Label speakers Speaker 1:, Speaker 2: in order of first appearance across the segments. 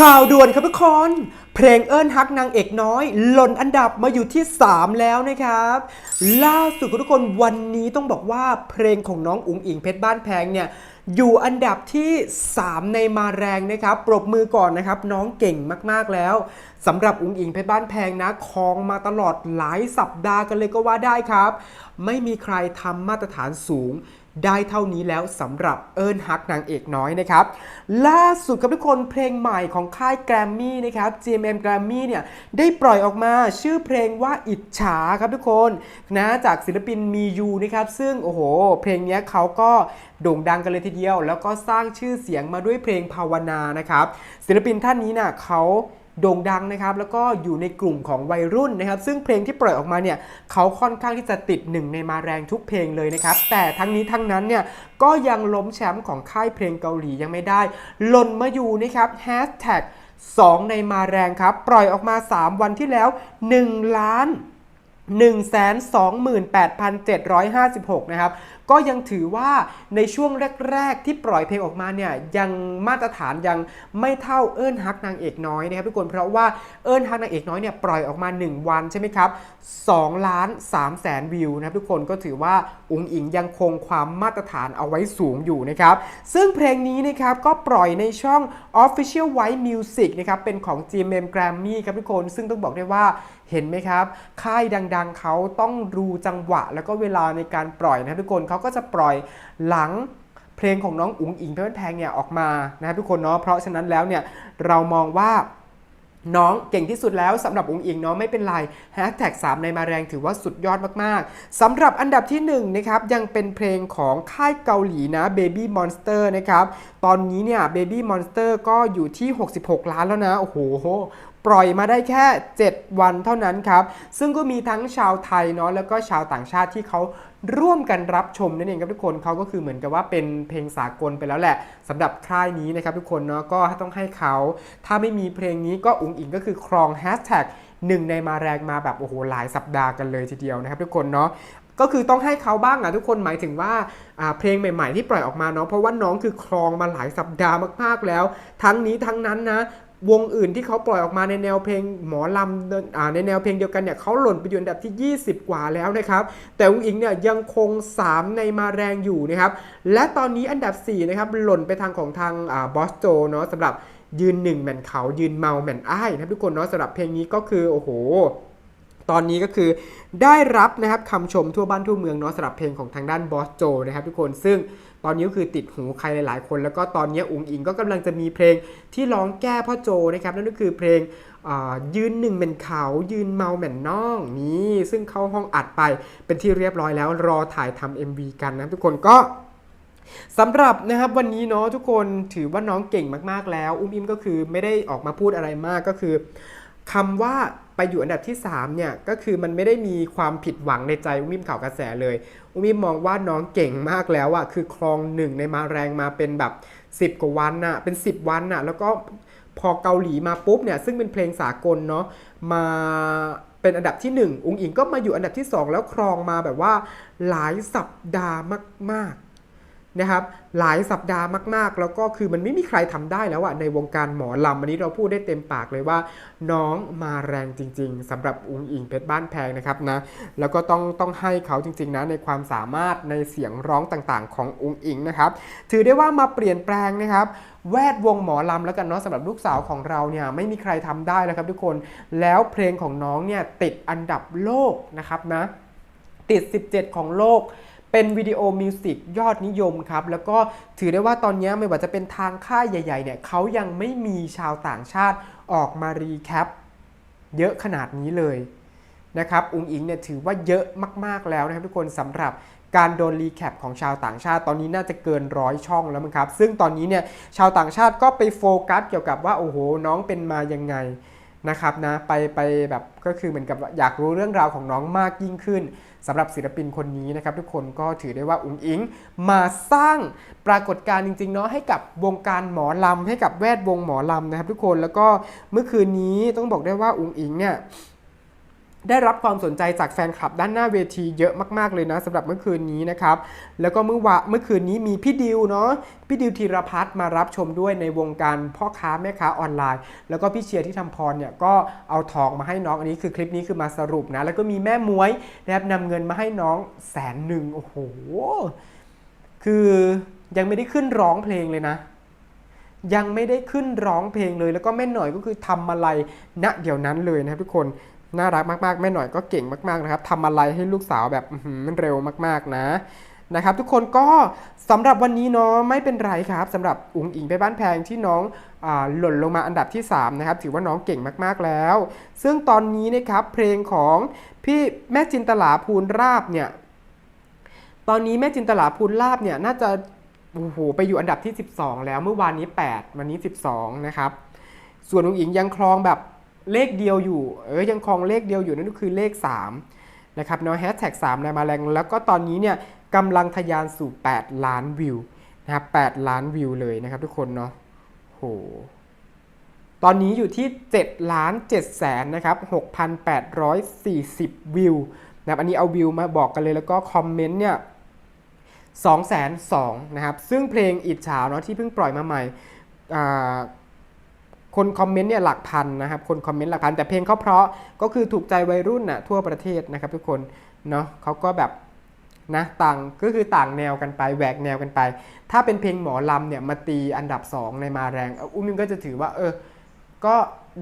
Speaker 1: ข่าวด่วนครับทุกคน เพลงเอิ้นฮักนางเอกน้อย หล่นอันดับมาอยู่ที่ 3 แล้วนะครับ ล่าสุดทุกคนวันนี้ต้องบอกว่าเพลงของน้องอุ๋งอิงเพชรบ้านแพงเนี่ยอยู่อันดับที่ 3 ในมาแรงนะครับ ปรบมือก่อนนะครับ น้องเก่งมากๆแล้วสำหรับอุ๋งอิงเพชรบ้านแพงนะครองมาตลอดหลายสัปดาห์กันเลยก็ว่าได้ครับ ไม่มีใครทำมาตรฐานสูง ได้เท่านี้แล้วสำหรับเอิญฮักนางเอกน้อยนะครับ ล่าสุดครับทุกคนเพลงใหม่ของค่ายแกรมมี่นะครับ GMM Grammy เนี่ยได้ปล่อยออกมาชื่อเพลงว่าอิจฉาครับทุกคนนะจากศิลปินมียูนะครับ ซึ่งโอ้โห เพลงนี้เขาก็โด่งดังกันเลยทีเดียว แล้วก็สร้างชื่อเสียงมาด้วยเพลงภาวนานะครับ ศิลปินท่านนี้น่ะเขา โด่งดังนะครับแล้วก็อยู่ในกลุ่มของวัยรุ่นนะครับ ซึ่งเพลงที่ปล่อยออกมาเนี่ยเขาค่อนข้างที่จะติดหนึ่งในมาแรงทุกเพลงเลยนะครับ แต่ทั้งนี้ทั้งนั้นเนี่ยก็ยังล้มแชมป์ของค่ายเพลงเกาหลียังไม่ได้หล่นมาอยู่นะครับแฮชแท็ก2ในมาแรงครับ ปล่อยออกมา 3 วันที่แล้ว 1 ล้าน128,756 นะครับ ก็ยังถือว่าในช่วงแรก ๆ ที่ปล่อยเพลงออกมาเนี่ยยังมาตรฐานยังไม่เท่าเอิ้นฮักนางเอกน้อยนะครับทุกคนเพราะว่าเอิ้นฮักนางเอกน้อยเนี่ยปล่อยออกมา 1 วันใช่ไหมครับ2ล้าน3แสนวิวนะครับทุกคนก็ถือว่าอุงอิงยังคงความมาตรฐานเอาไว้สูงอยู่นะครับซึ่งเพลงนี้นะครับก็ปล่อยในช่อง Official White Music นะครับเป็นของ GMM Grammy ครับทุกคนซึ่งต้องบอกได้ว่าเห็นไหมครับ ค่ายดังๆเขาต้องดูจังหวะ แล้วก็เวลาในการปล่อยนะครับทุกคนเขาก็จะปล่อยหลังเพลงของน้องอุ๋งอิงเพชรแพงเนี่ยออกมานะครับทุกคนเนาะเพราะฉะนั้นแล้วเนี่ยเรามองว่าน้องเก่งที่สุดแล้วสำหรับองค์อิงเนาะไม่เป็นไรแฮชแท็ก3ในมาแรงถือว่าสุดยอดมากๆสำหรับอันดับที่1นะครับยังเป็นเพลงของค่ายเกาหลีนะ Baby Monster นะครับตอนนี้เนี่ย Baby Monster ก็อยู่ที่ 66 ล้านแล้วนะ โอ้โห ปล่อยมาได้แค่ 7 วันเท่านั้นครับ ซึ่งก็มีทั้งชาวไทยเนาะแล้วก็ชาวต่างชาติที่เขาร่วมกันรับชมนั่นเองครับทุกคนเขาก็คือเหมือนกับว่าเป็นเพลงสากลไปแล้วแหละสำหรับค่ายนี้นะครับทุกคนเนาะก็ต้องให้เขา ถ้าไม่มีเพลงนี้ก็อุ๋งอิงก็คือครองแฮชแท็กหนึ่งในมาแรงมาแบบโอ้โหหลายสัปดาห์กันเลยทีเดียวนะครับทุกคนเนาะก็คือต้องให้เขาบ้างอะทุกคนหมายถึงว่าอ่าเพลงใหม่ ๆ ที่ปล่อยออกมาเนาะเพราะว่าน้องคือครองมาหลายสัปดาห์มากๆแล้ว ทั้งนี้ทั้งนั้นนะ วงอื่นที่เขาปล่อยออกมาในแนวเพลงหมอลำในแนวเพลงเดียวกันเนี่ยเขาหล่นไปอยู่อันดับที่ 20 กว่าแล้วนะครับ แต่วงอิงเนี่ยยังคง 3 ในมาแรงอยู่นะครับและตอนนี้อันดับ 4 นะครับหล่นไปทางของทางอบอสโจเนาะสำหรับยืนหนึ่งแม่นเขายืนเมาแม่นอ้ายนะครับทุกคนเนาะสำหรับเพลงนี้ก็คือโอ้โห ตอนนี้ก็คือได้รับนะครับคำชมทั่วบ้านทั่วเมืองเนาะสำหรับเพลงของทางด้านบอสโจนะครับทุกคนซึ่งตอนนี้ก็คือติดหูใครหลาย ๆ คน แล้วก็ตอนนี้อุงอิงก็กำลังจะมีเพลงที่ร้องแก้พ่อโจนะครับนั่นก็คือเพลงยืนหนึ่งเหม็นเขายืนเมาแม่นน้องนี่ซึ่งเข้าห้องอัดไปเป็นที่เรียบร้อยแล้วรอถ่ายทำ MV กันนะทุกคนก็สำหรับนะครับวันนี้เนาะทุกคนถือว่าน้องเก่งมากๆแล้ว อุ้มอิมก็คือไม่ได้ออกมาพูดอะไรมากก็คือคำว่า ไปอยู่อันดับที่3เนี่ยก็คือมันไม่ได้มีความผิดหวังในใจอุ้มิมข่าวกระแสเลยอุ้มิมมองว่าน้องเก่งมากแล้วอะคือครองหนึ่งในมาแรงมาเป็นแบบ 10 กว่าวันน่ะเป็น 10 วันน่ะแล้วก็พอเกาหลีมาปุ๊บเนี่ยซึ่งเป็นเพลงสากลเนาะมาเป็นอันดับที่ 1 อุ้งอิงก็มาอยู่อันดับที่ 2 แล้วครองมาแบบว่าหลายสัปดาห์มาก ๆ นะครับหลายสัปดาห์มากๆ แล้วก็คือมันไม่มีใครทำได้แล้วอะในวงการหมอลำอันนี้เราพูดได้เต็มปากเลยว่า น้องมาแรงจริง ๆสำหรับอุงอิงเพชรบ้านแพงนะครับนะแล้วก็ต้องต้องให้เขาจริงๆนะในความสามารถในเสียงร้องต่างๆ ของอุงอิงนะครับถือได้ว่ามาเปลี่ยนแปลงนะครับแวดวงหมอลำแล้วกันเนาะสำหรับลูกสาวของเราเนี่ยไม่มีใครทำได้แล้วครับทุกคนแล้วเพลงของน้องเนี่ยติดอันดับโลกนะครับนะติด 17 ของโลก เป็นวิดีโอมิวสิกยอดนิยมครับ แล้วก็ถือได้ว่าตอนนี้ไม่ว่าจะเป็นทางค่ายใหญ่ๆเนี่ยเขายังไม่มีชาวต่างชาติออกมารีแคปเยอะขนาดนี้เลยนะครับอุงอิงเนี่ยถือว่าเยอะมากๆแล้วนะครับทุกคนสำหรับการโดนรีแคปของชาวต่างชาติตอนนี้น่าจะเกินร้อยช่องแล้วมั้งครับ ซึ่งตอนนี้เนี่ยชาวต่างชาติก็ไปโฟกัสเกี่ยวกับว่าโอ้โหน้องเป็นมายังไง นะครับนะไปไปแบบก็คือเหมือนกับอยากรู้เรื่องราวของน้องมากยิ่งขึ้นสำหรับศิลปินคนนี้นะครับ ทุกคนก็ถือได้ว่าอุ๋งอิงมาสร้างปรากฏการณ์จริงๆเนาะให้กับวงการหมอลำให้กับแวดวงหมอลำนะครับ ทุกคนแล้วก็เมื่อคืนนี้ต้องบอกได้ว่าอุ๋งอิงเนี่ย ได้รับความสนใจจากแฟนคลับด้านหน้าเวทีเยอะมากๆเลยนะสำหรับเมื่อคืนนี้นะครับ แล้วก็เมื่อวะเมื่อคืนนี้มีพี่ดิวเนาะพี่ดิวธีรพัฒน์มารับชมด้วยในวงการพ่อค้าแม่ค้าออนไลน์ แล้วก็พี่เชียร์ที่ทำพรเนี่ยก็เอาทองมาให้น้องอันนี้คือคลิปนี้คือมาสรุปนะ แล้วก็มีแม่มวยนะครับนำเงินมาให้น้องแสนหนึ่งโอ้โหคือยังไม่ได้ขึ้นร้องเพลงเลยนะยังไม่ได้ขึ้นร้องเพลงเลย แล้วก็แม่หน่อยก็คือทำอะไรณเดี๋ยวนั้นเลยนะครับทุกคน น่ารักมากๆแม่หน่อยก็เก่งมากๆนะครับทำอะไรให้ลูกสาวแบบมันเร็วมากๆนะนะครับ ทุกคนก็สำหรับวันนี้เนาะไม่เป็นไรครับสำหรับอุ๋งอิงไปบ้านแพงที่น้องอหล่นลงมาอันดับที่สามนะครับ ถือว่าน้องเก่งมากๆแล้ว ซึ่งตอนนี้นะครับเพลงของพี่แม่จินตลาภูลราบเนี่ยตอนนี้แม่จินตลาภูลลาบเนี่ยน่าจะโอ้โหไปอยู่อันดับที่ 12 แล้วเมื่อวานนี้ 8 วันนี้ 12 นะครับ ส่วนอุ๋งอิงยังครองแบบ เลขเดียวอยู่เออยังครองเลขเดียวอยู่นั่นก็คือเลข 3 นะครับเนาะแฮชแท็ก3ในายมาแรงแล้วก็ตอนนี้เนี่ยกำลังทะยานสู่ 8 ล้านวิวนะครับ8ล้านวิวเลยนะครับทุกคนเนาะโหตอนนี้อยู่ที่ 7 ล้าน7แสนนะครับ 6,840 วิวนะครับอันนี้เอาวิวมาบอกกันเลยแล้วก็คอมเมนต์เนี่ย2 2 0 0 0นะครับ ซึ่งเพลงอิจฉาเนาะที่เพิ่งปล่อยมาใหม่อ่า คนคอมเมนต์เนี่ยหลักพันนะครับ คนคอมเมนต์หลักพัน แต่เพลงเขาเพราะก็คือถูกใจวัยรุ่นน่ะทั่วประเทศนะครับทุกคนเนาะเขาก็แบบนะต่างก็คือต่างแนวกันไปแหวกแนวกันไป ถ้าเป็นเพลงหมอลำเนี่ยมาตีอันดับ 2 ในมาแรงอุ้มมิงก็จะถือว่าเออก็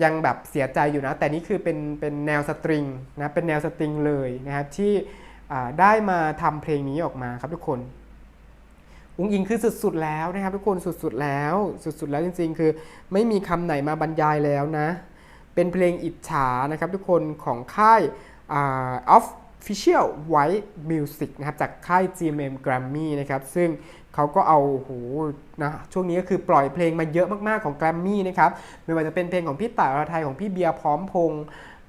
Speaker 1: ยังแบบเสียใจอยู่นะ แต่นี่คือเป็นเป็นแนวสตริงนะเป็นแนวสตริงเลยนะครับที่ได้มาทำเพลงนี้ออกมาครับทุกคน อุ้งอิงคือสุดๆแล้วนะครับทุกคนสุดๆแล้ว สุดๆแล้วจริงๆ คือไม่มีคำไหนมาบรรยายแล้วนะ เป็นเพลงอิจฉานะครับทุกคนของค่ายอ่า Official White Music นะครับจากค่าย GMM Grammy นะครับซึ่งเขาก็เอาโหนะช่วงนี้ก็คือปล่อยเพลงมาเยอะมากๆของ Grammy นะครับไม่ว่าจะเป็นเพลงของพี่ต่ายอรไทยของพี่เบียร์พร้อมพงษ์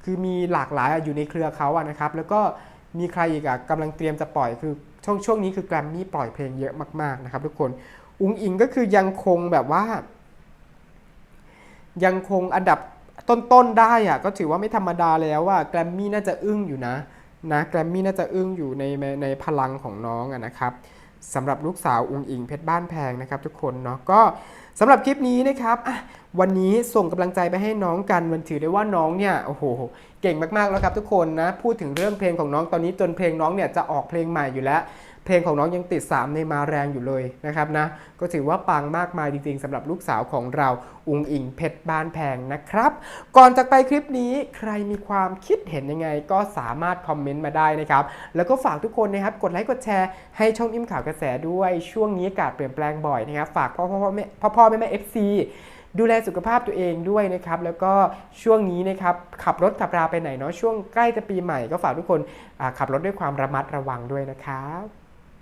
Speaker 1: คือมีหลากหลายอะอยู่ในเครือเขาอะนะครับแล้วก็ มีใครอีกอะกำลังเตรียมจะปล่อยคือช่วงช่วงนี้คือแกรมมี่ปล่อยเพลงเยอะมากๆนะครับทุกคนอุงอิงก็คือยังคงแบบว่า ยังคงอันดับต้นๆได้อะก็ถือว่าไม่ธรรมดาแล้วว่าแกรมมี่น่าจะอึ้งอยู่นะนะแกรมมี่น่าจะอึ้งอยู่ในในในพลังของน้องอะนะครับ สำหรับลูกสาวอุงอิงเพชรบ้านแพงนะครับทุกคนเนาะก็สำหรับคลิปนี้นะครับวันนี้ส่งกำลังใจไปให้น้องกันมันถือได้ว่าน้องเนี่ยโอ้โหเก่งมากๆแล้วครับทุกคนนะพูดถึงเรื่องเพลงของน้องตอนนี้จนเพลงน้องเนี่ยจะออกเพลงใหม่อยู่แล้ว เพลงของน้องยังติด 3 ในมาแรงอยู่เลยนะครับนะ ก็ถือว่าปังมากมายจริงๆสำหรับลูกสาวของเราอุงอิงเพชรบ้านแพงนะครับ ก่อนจากไปคลิปนี้ใครมีความคิดเห็นยังไง ก็สามารถคอมเมนต์มาได้นะครับ แล้วก็ฝากทุกคนนะครับกดไลค์กดแชร์ให้ช่องอิ่มข่าวกระแสด้วยช่วงนี้อากาศเปลี่ยนแปลงบ่อยนะครับฝากพ่อพ่อพ่อแม่พ่อพ่อแม่แม่เอฟซีดูแลสุขภาพตัวเองด้วยนะครับ แล้วก็ช่วงนี้นะครับขับรถขับราไปไหนเนาะช่วงใกล้จะปีใหม่ก็ฝากทุกคนขับรถด้วยความระมัดระวังด้วยนะครับ